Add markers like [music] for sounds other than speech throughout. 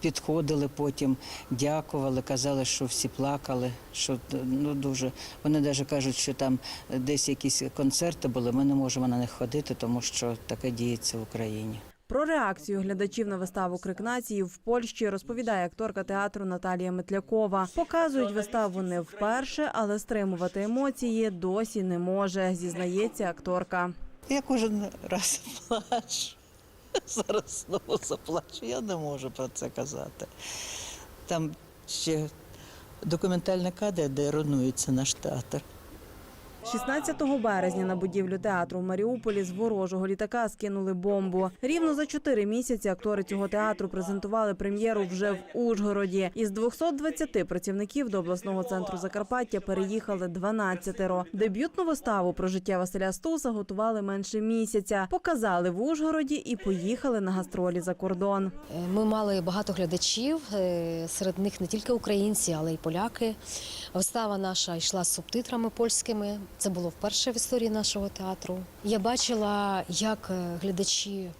Підходили потім, дякували, казали, що всі плакали. Що ну дуже вони навіть кажуть, що там десь якісь концерти були. Ми не можемо на них ходити, тому що таке діється в Україні. Про реакцію глядачів на виставу Крик нації в Польщі розповідає акторка театру Наталія Метлякова. Показують виставу не вперше, але стримувати емоції досі не може, зізнається акторка. Я кожен раз [laughs] плачу. [laughs] Зараз знову заплачу. Я не можу про це казати. Там ще документальна кадра, де руйнується наш театр. 16 березня на будівлю театру в Маріуполі з ворожого літака скинули бомбу. Рівно за чотири місяці актори цього театру презентували прем'єру вже в Ужгороді. Із 220 працівників до обласного центру Закарпаття переїхали 12-ро. Дебютну виставу про життя Василя Стуса готували менше місяця. Показали в Ужгороді і поїхали на гастролі за кордон. Е, Ми мали багато глядачів, е, серед них не тільки українці, але й поляки. Вистава наша йшла з субтитрами польськими. Це було вперше в історії нашого театру. Я бачила, як е, глядачі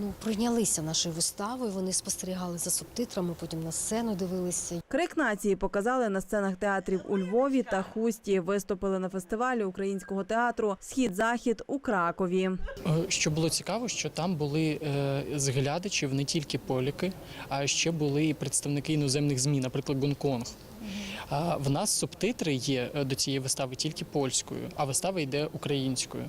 ну, прийнялися нашою виставою. Вони спостерігали за субтитрами, потім на сцену дивилися. Крик нації показали на сценах театрів у Львові та Хусті. Виступили на фестивалі українського театру Схід-Захід у Кракові. Е, Що було цікаво, що там були е, з глядачів не тільки поляки, а ще були і представники іноземних ЗМІ, наприклад, Гонконг. А в нас субтитри є е, до цієї вистави тільки польською, а вистава йде українською.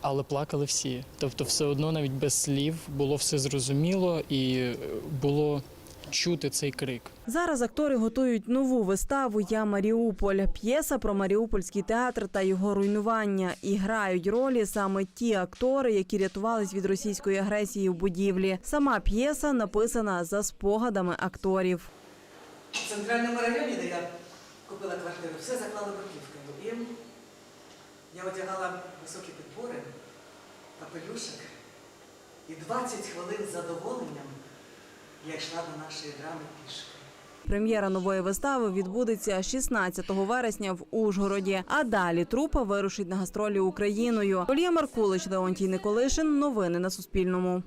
Але плакали всі. Тобто, все одно навіть без слів було все зрозуміло і е, було чути цей крик. Зараз актори готують нову виставу Я Маріуполь. П'єса про Маріупольський театр та його руйнування. І грають ролі саме ті актори, які рятувались від російської агресії в будівлі. Сама п'єса написана за спогадами акторів. В центральному районі, де я купила квартиру, все заклали бруківкою. Я одягала високі підбори, капелюшок. І 20 хвилин з задоволенням я йшла до нашої драми пішки. Прем'єра нової вистави відбудеться 16 вересня в Ужгороді. А далі трупа вирушить на гастролі Україною. Олія Маркулич, Леонтій Николишин. Новини на Суспільному.